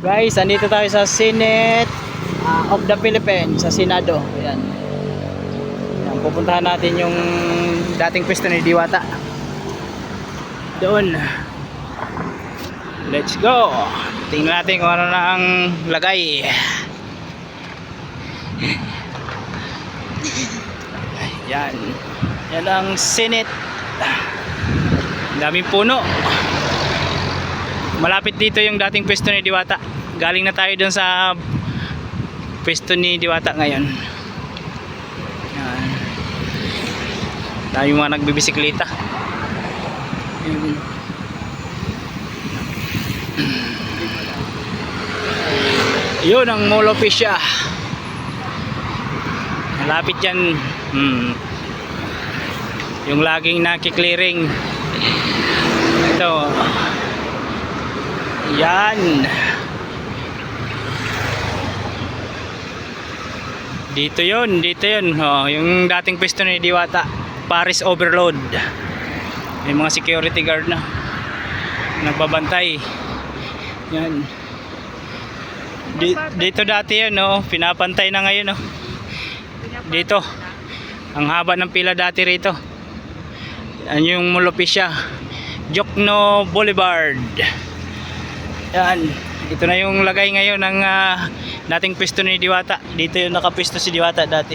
Guys, andito tayo sa Senate ah, of the Philippines, sa Senado. Ayan. Ayan. Pupuntahan natin yung dating pwesto ni Diwata. Doon. Let's go. Tingnan natin kung ano na ang lagay. Yan. Yan ang Senate. Ang daming puno. Malapit dito yung dating pwesto ni Diwata. Galing na tayo dun sa pwesto ni Diwata ngayon. Dami mga nagbibisikleta. Yun. Ang Mall of Asia. Malapit yan. Hmm. Yung laging nakiklearing. Ito. Yan. Dito yun, dito yun. Oh, yung dating pwesto ni Diwata. Paris Overload. May mga security guard na. Nagbabantay. Yan. Di- dito dati yun, no? Pinapantay na ngayon, no? Dito. Ang haba ng pila dati rito. Yan yung Molopisya. Jokno Boulevard. Yan. Ito na yung lagay ngayon ng ah, dating pwesto ni Diwata. Dito yung nakapwesto si Diwata dati.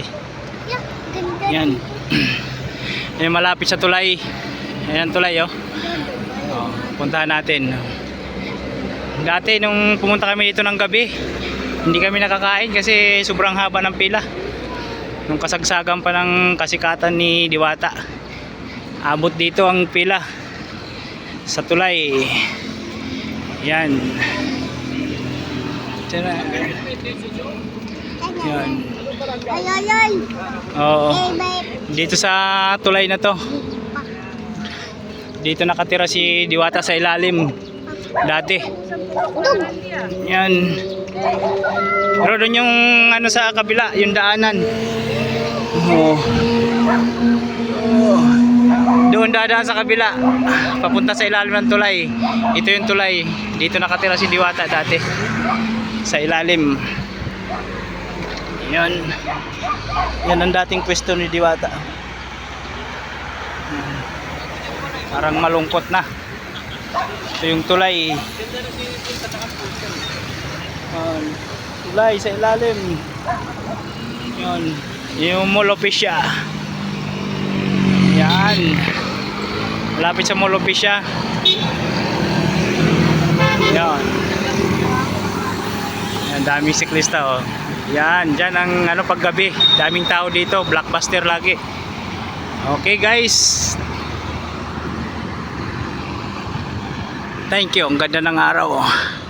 Yan. Yan malapit sa tulay. Ayan tulay oh. oh. Puntahan natin. Dati nung pumunta kami dito ng gabi, hindi kami nakakain kasi sobrang haba ng pila. Nung kasagsagan pa ng kasikatan ni Diwata. Abot dito ang pila sa tulay. Yan. Tira. Yan. Ay, ay, ay. Oo. Dito sa tulay na to. Dito nakatira si Diwata sa ilalim. Dati. Yan. Pero doon yung ano sa kabila, yung daanan. Oo. Oo. Dadaan sa kabila. Papunta sa ilalim ng tulay. Ito yung tulay. Dito nakatira si Diwata dati. Sa ilalim. Yan. Yan ang dating pwesto ni Diwata. Parang malungkot na. Ito yung tulay. Yan. tulay sa ilalim. Yan. Yung Molopisya. Yan. Malapit sa Molopisya. Yan. Yan, daming siklista oh. Yan, dyan ang ano paggabi. Daming tao dito, blockbuster lagi. Okay guys. Thank you, ang ganda ng araw. oh.